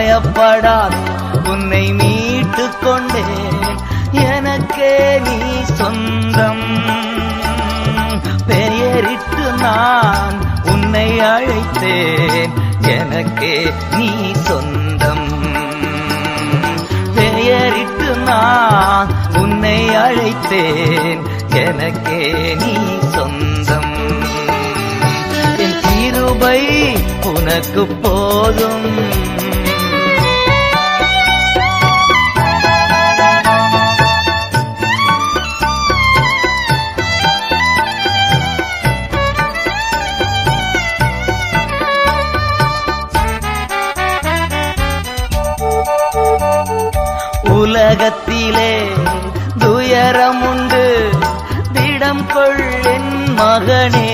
பயப்படாதே. உன்னை மீட்டு கொண்டேன் எனக்கே நீ சொந்தம். பெயரிட்டு நான் உன்னை அழைத்தேன். எனக்கே நீ சொந்தம். பெயரிட்டு நான் உன்னை அழைத்தேன். எனக்கே நீ சொந்தம். என் கிருபை உனக்கு போதும். உலகத்திலே துயரம் உண்டு திடம் கொள்ளின் மகனே.